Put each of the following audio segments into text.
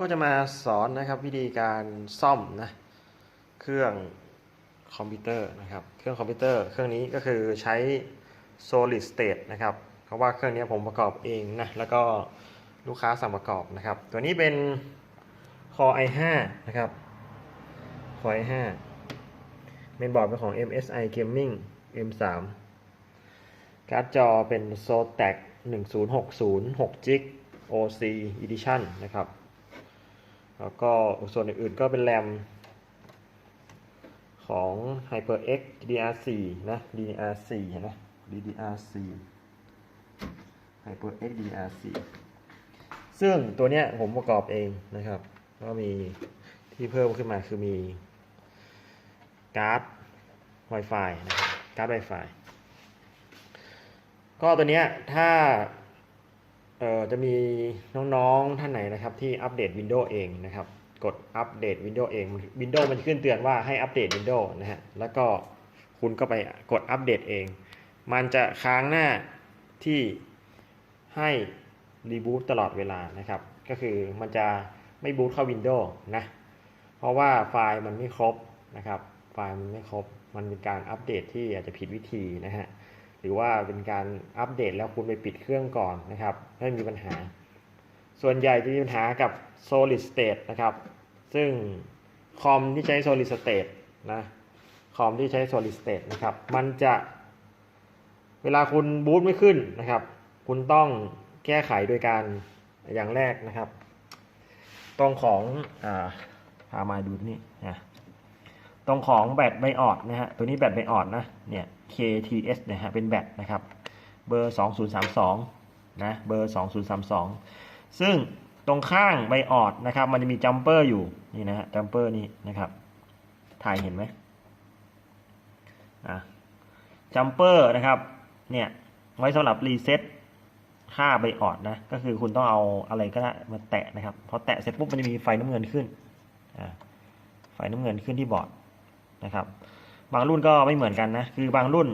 ก็จะมาสอนนะครับวิธีการซ่อมนะเครื่องคอมพิวเตอร์นะครับเครื่องคอมพิวเตอร์เครื่องนี้ก็คือใช้ solid state นะครับเพราะว่าเครื่องนี้ผมประกอบเองนะแล้วก็ลูกค้าสั่งประกอบนะครับ ตัวนี้เป็น Core i5 นะครับ Core i5 เมนบอร์ดเป็นของ MSI Gaming M3 การ์ดจอเป็น Zotac 1060 6 g OC Edition นะครับ แล้วก็ส่วนอื่นๆก็เป็นแรมของ HyperX DDR4 นะ DDR4 นไหม DDR4 HyperX DDR4 ซึ่งตัวเนี้ยผมประกอบเองนะครับ ก็มีที่เพิ่มขึ้นมาคือมีการ์ด Wi-Fi นะครับการ์ด Wi-Fi ก็ตัวเนี้ยถ้า จะมีน้องๆท่านไหนนะครับที่อัปเดต Windows เองนะครับ กดอัปเดต Windows เอง Windows มันขึ้นเตือนว่าให้อัปเดต Windows นะฮะแล้วก็คุณก็ไปกดอัปเดตเอง มันจะค้างหน้าที่ให้รีบูตตลอดเวลานะครับ ก็คือมันจะไม่บูตเข้า Windows นะ เพราะว่าไฟล์มันไม่ครบนะครับ ไฟล์มันไม่ครบ มันเป็นการอัปเดตที่อาจจะผิดวิธีนะฮะ หรือว่าเป็นการอัปเดตแล้วคุณไปปิดเครื่องก่อนนะครับไม่มีปัญหา ส่วนใหญ่จะมีปัญหากับ solid state นะครับ ซึ่งคอมที่ใช้ solid state นะคอมที่ใช้ solid state นะครับ มันจะ เวลาคุณบูตไม่ขึ้นนะครับ คุณต้องแก้ไขโดยการอย่างแรกนะครับ ตรงของอ่าพามาดูนี่นะตรงของแบตไบออดนะฮะตัวนี้แบตไบออดนะเนี่ย KTS นะฮะเป็นแบตนะครับเบอร์ 2032นะเบอร์ 2032 ซึ่งตรงข้างไบออดนะครับมันจะมีจัมเปอร์อยู่นี่นะฮะจัมเปอร์นี่นะครับถ่ายเห็นไหมอะจัมเปอร์นะครับเนี่ยไว้สำหรับรีเซ็ตค่าไบออดนะก็คือคุณต้องเอาอะไรก็ได้มาแตะนะครับพอแตะเสร็จปุ๊บมันจะมีไฟน้ำเงินขึ้นอ่าไฟน้ำเงินขึ้นที่บอร์ดนะครับ บางรุ่นก็ไม่เหมือนกันนะคือบางรุ่น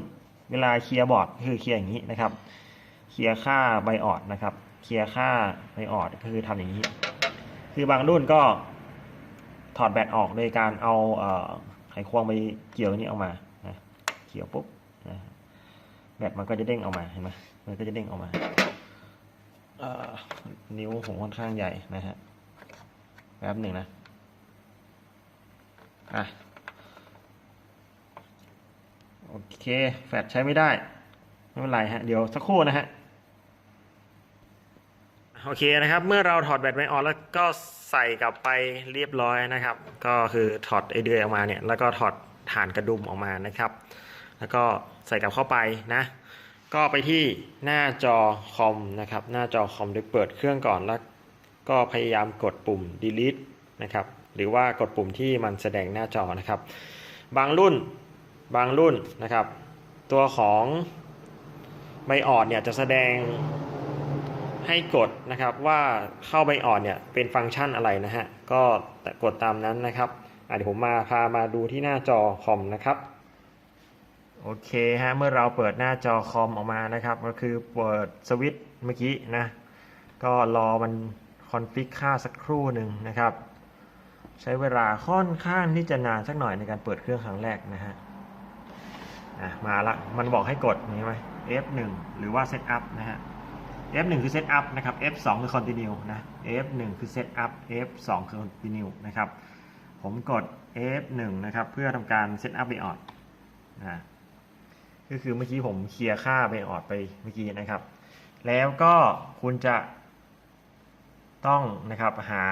เวลาเคลียร์บอร์ดคือเคลียร์อย่างนี้นะครับ เคลียร์ค่าไบออดนะครับ เคลียร์ค่าไบออดก็คือทำอย่างนี้ คือบางรุ่นก็ถอดแบตออกโดยการเอาเอไขควงไปเกี่ยวนี้ออกมานะเกี่ยวปุ๊บนะแบตมันก็จะเด้งออกมาเห็นไหมมันก็จะเด้งออกมาเอนิ้วผมค่อนข้างใหญ่นะฮะแป๊บหนึ่งนะอะ โอเค แฟลชใช้ไม่ได้ ไม่เป็นไรฮะ เดี๋ยวสักครู่นะฮะ โอเคนะครับ เมื่อเราถอดแบตไว้ออกแล้วก็ใส่กลับไปเรียบร้อยนะครับ ก็คือถอดไอเดือยออกมาเนี่ย แล้วก็ถอดฐานกระดุมออกมานะครับ แล้วก็ใส่กลับเข้าไปนะ ก็ไปที่หน้าจอคอมนะครับ หน้าจอคอมโดยเปิดเครื่องก่อนแล้ว ก็พยายามกดปุ่ม delete นะครับ หรือว่ากดปุ่มที่มันแสดงหน้าจอนะครับ บางรุ่น บางรุ่นนะครับ ตัวของใบออดเนี่ยจะแสดงให้กดนะครับว่าเข้าใบออดเนี่ยเป็นฟังก์ชันอะไรนะฮะ ก็กดตามนั้นนะครับเดี๋ยวผมมาพามาดูที่หน้าจอคอมนะครับโอเคฮะเมื่อเราเปิดหน้าจอคอมออกมานะครับ ก็คือเปิดสวิตช์เมื่อกี้นะก็รอมันคอนฟิกค่าสักครู่หนึ่งนะครับ ใช้เวลาค่อนข้างที่จะนานสักหน่อยในการเปิดเครื่องครั้งแรกนะฮะ อะมาละมันบอกให้กดนี่ไหม F1 หรือว่า Setup นะฮะ F1 คือ Setup นะครับ F2 คือ Continue นะ F1 คือ Setup F2 คือ Continue นะครับ ผมกด F1 นะครับ เพื่อทำการ Setup ไปออดนะก็คือเมื่อกี้ผมเคลียร์ค่าไปออดไปเมื่อกี้นะครับ แล้วก็คุณจะต้องนะครับหา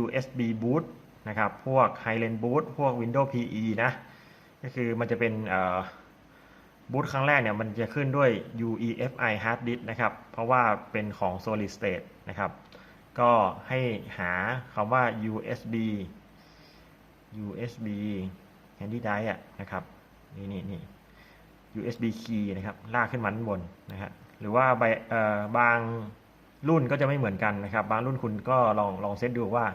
USB boot นะครับ พวก Highland boot พวก Windows PE นะ ก็คือมันจะเป็น บูตครั้งแรกเนี่ยมันจะขึ้นด้วย UEFI hard disk นะครับ เพราะว่าเป็นของ solid state นะครับ ก็ให้หาคำว่า USB USB handy drive อะนะครับ นี่นี่นี่ USB key นะครับ ลากขึ้นมาด้านบนนะฮะหรือว่าใบเอ่อบางรุ่นก็จะไม่เหมือนกันนะครับ บางรุ่นคุณก็ลองลองเซตดูว่า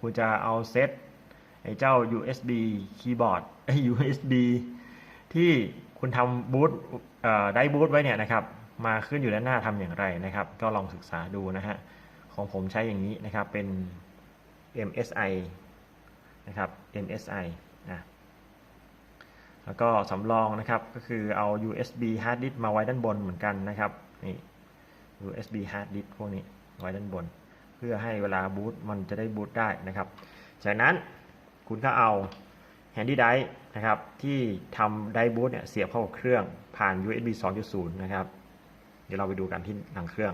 คุณจะเอาเซตไอ้เจ้า USB keyboard ไอ้ USB ที่ คุณทำบูตได้บูตไว้เนี่ยนะครับ มาขึ้นอยู่ด้านหน้าทำอย่างไรนะครับ ก็ลองศึกษาดูนะฮะของผมใช้อย่างนี้นะครับเป็น MSI นะครับ MSI นะแล้วก็สำรองนะครับก็คือเอา USB hard disk มาไว้ด้านบนเหมือนกันนะครับนี่ USB hard disk พวกนี้ไว้ด้านบน เพื่อให้เวลาบูตมันจะได้บูตได้นะครับ จากนั้นคุณก็เอา Handy Drive นะครับที่ทำไดบูตเนี่ยเสียบเข้ากับเครื่องผ่าน USB 2.0 นะครับ เดี๋ยวเราไปดูกันที่หลังเครื่อง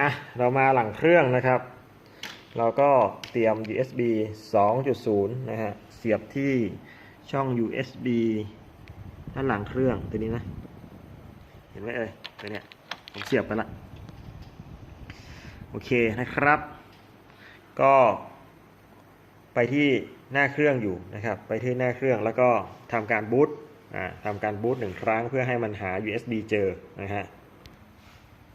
อะเรามาหลังเครื่องนะครับ เราก็เตรียม USB 2.0 นะฮะเสียบที่ช่อง USB ด้านหลังเครื่องตัวนี้นะ เห็นไหมเอ่ยตัวเนี้ยผมเสียบไปละโอเคนะครับ ก็ ไปที่หน้าเครื่องอยู่นะครับ ไปที่หน้าเครื่องแล้วก็ทำการบูตอ่าทำการบูตหนึ่งครั้งเพื่อให้มันหา USB เจอนะฮะ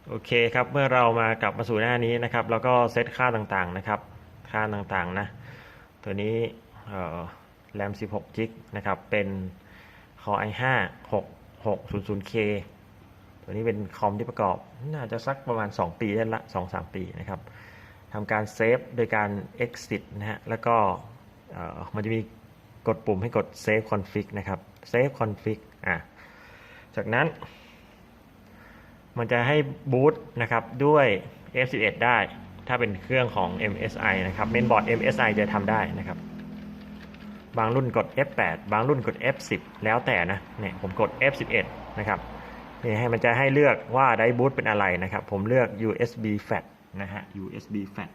โอเคครับ เมื่อเรามากลับมาสู่หน้านี้นะครับ แล้วก็เซตค่าต่างๆนะครับ ค่าต่างๆนะ ตัวนี้แรม 16 จิกนะครับ เป็น Core i5 6600K ตัวนี้เป็นคอมที่ประกอบ น่าจะสักประมาณ 2 ปีได้ละ 2-3 ปีนะครับ ทำการเซฟโดยการ exit นะฮะ แล้วก็มันจะมีกดปุ่มให้กด save config นะครับ save config อะ จากนั้น มันจะให้บูตนะครับด้วย F11 ได้ ถ้าเป็นเครื่องของ MSI นะครับ เมนบอร์ด MSI จะทำได้นะครับ บางรุ่นกด F8 บางรุ่นกด F10 แล้วแต่นะ เนี่ยผมกด F11 นะครับนี่ให้มันจะให้เลือกว่าไดบูตเป็นอะไรนะครับ ผมเลือก USB FAT นะฮะ USB FAT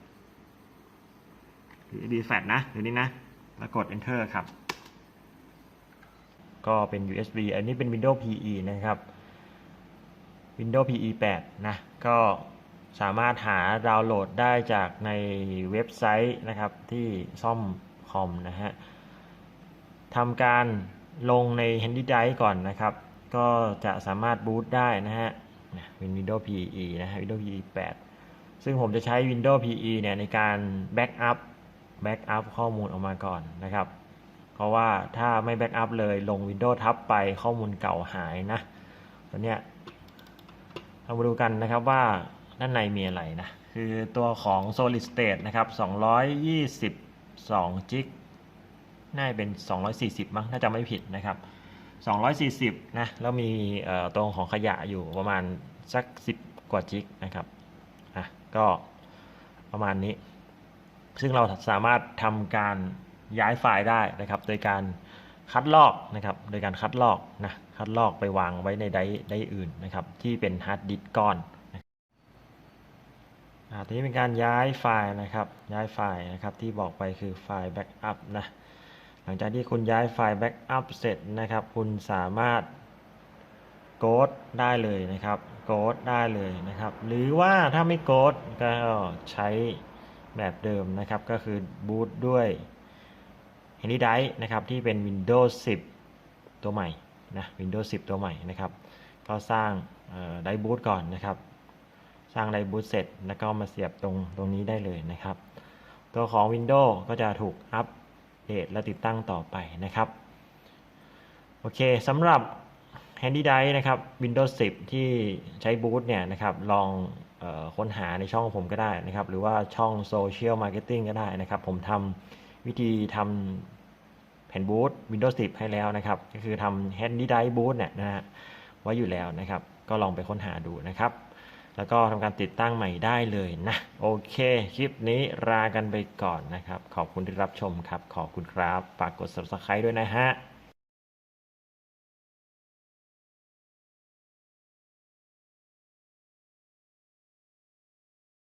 USB FAT นะเดี๋ยวนี้นะ แล้วกด Enter ครับ ก็เป็น USB อันนี้เป็น Windows PE นะครับ Windows PE 8 นะ ก็สามารถหาดาวน์โหลดได้จากในเว็บไซต์นะครับที่ซ่อมคอมนะฮะทำการลงใน Handy Drive ก่อนนะครับ ก็จะสามารถบูตได้นะฮะ Windows PE นะฮะ Windows PE 8 ซึ่งผมจะใช้ Windows PE เนี่ยในการแบ็กอัพแบ็กอัพข้อมูลออกมาก่อนนะครับ เพราะว่าถ้าไม่แบ็กอัพเลยลง Windows ทับไปข้อมูลเก่าหายนะตอนเนี้ยเรามาดูกันนะครับว่าด้านในมีอะไรนะ คือตัวของ solid state นะครับ222จิกน่าจะเป็น 240 มั้งถ้าจำไม่ผิดนะครับ 240 นะ แล้วมีตรงของขยะอยู่ประมาณสัก 10 กว่าจิกนะครับ ก็ประมาณนี้ ซึ่งเราสามารถทำการย้ายไฟล์ได้นะครับ โดยการคัดลอกนะครับ โดยการคัดลอกนะ คัดลอกไปวางไว้ในไดร์ไดร์อื่นนะครับ ที่เป็นฮาร์ดดิสก์ก้อนอ่าทีนี้เป็นการย้ายไฟล์นะครับ ย้ายไฟล์นะครับ ที่บอกไปคือไฟล์แบ็กอัพนะ หลังจากที่คุณย้ายไฟล์แบ็กอัพเสร็จนะครับ คุณสามารถ โกดได้เลยนะครับโกดได้เลยนะครับ หรือว่าถ้าไม่โกดก็ใช้แบบเดิมนะครับ ก็คือบูตด้วย Handy Drive นะครับ ที่เป็น Windows 10 ตัวใหม่นะ Windows 10 ตัวใหม่นะครับ ก็สร้างไดบูตก่อนนะครับ สร้างไดบูตเสร็จแล้วก็มาเสียบตรงตรงนี้ได้เลยนะครับ ตัวของ Windows ก็จะถูกอัปเดตและติดตั้งต่อไปนะครับ โอเคสำหรับ Handy Dive นะครับ Windows 10 ที่ใช้บูตเนี่ยนะครับลองออค้นหาในช่องผมก็ได้นะครับ หรือว่าช่อง Social Marketing ก็ได้นะครับ ผมทำวิธีทำแผ่นบูต Windows 10 ให้แล้วนะครับ ก็คือทำ Handy Dive Boot เนี่ยนะฮะไว้อยู่แล้วนะครับ ก็ลองไปค้นหาดูนะครับ แล้วก็ทำการติดตั้งใหม่ได้เลยนะ โอเค คลิปนี้ลากันไปก่อนนะครับ ขอบคุณที่รับชมครับ ขอบคุณครับ ฝากกด subscribe ด้วยนะฮะ